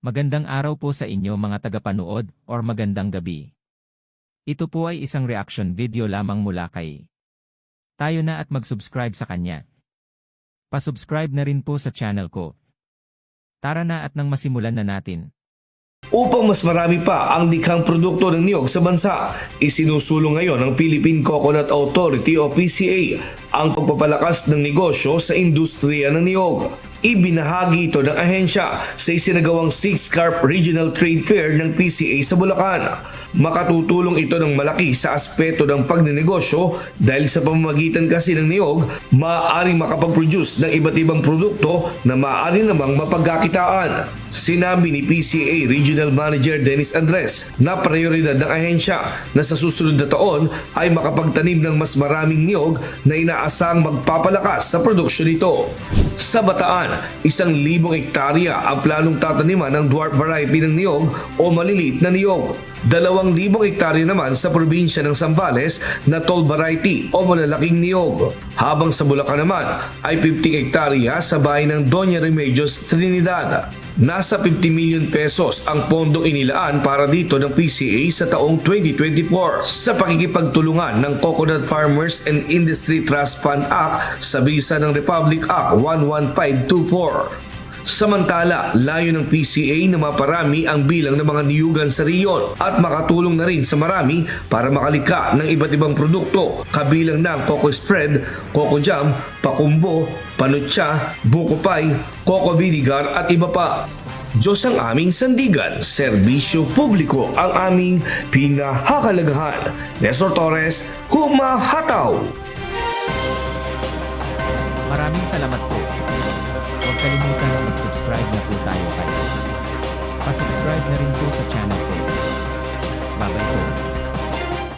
Magandang araw po sa inyo mga tagapanood or magandang gabi. Ito po ay isang reaction video lamang mula kay. Tayo na at mag-subscribe sa kanya. Pasubscribe na rin po sa channel ko. Tara na at nang masimulan na natin. Upang mas marami pa ang likhang produkto ng niyog sa bansa, isinusulong ngayon ng Philippine Coconut Authority o PCA ang pagpapalakas ng negosyo sa industriya ng niyog. Ibinahagi ito ng ahensya sa isinagawang 6 Carp Regional Trade Fair ng PCA sa Bulacan. Makatutulong ito ng malaki sa aspeto ng pagnenegosyo dahil sa pamamagitan kasi ng niyog, maaaring makapag-produce ng iba't ibang produkto na maaari namang mapagkakitaan. Sinabi ni PCA Regional Manager Dennis Andres na prioridad ng ahensya na sa susunod na taon ay makapagtanim ng mas maraming niyog na inaasang magpapalakas sa produksyon nito. Sa Bataan, isang libong ektarya ang planong tataniman ng dwarf variety ng niyog o maliliit na niyog. Dalawang libong ektarya naman sa probinsya ng Zambales na tall variety o malalaking niyog. Habang sa Bulacan naman ay 50 ektarya sa bayan ng Doña Remedios, Trinidad. Nasa 50 million pesos ang pondong inilaan para dito ng PCA sa taong 2024 sa pakikipagtulungan ng Coconut Farmers and Industry Trust Fund Act sa bisa ng Republic Act 11524. Samantala, layo ng PCA na maparami ang bilang ng mga niyugan sa riyon at makatulong na rin sa marami para makalika ng iba't ibang produkto kabilang ng coco spread, coco jam, pakumbo, panutsa, buko pie, coco vinegar at iba pa. Diyos ang aming sandigan, serbisyo publiko ang aming pinahakalagahan. Nestor Torres, humahataw! Maraming salamat po. Huwag kalimutan mag-subscribe na po tayo kay. Pasubscribe na rin po sa channel ko. Bye-bye po.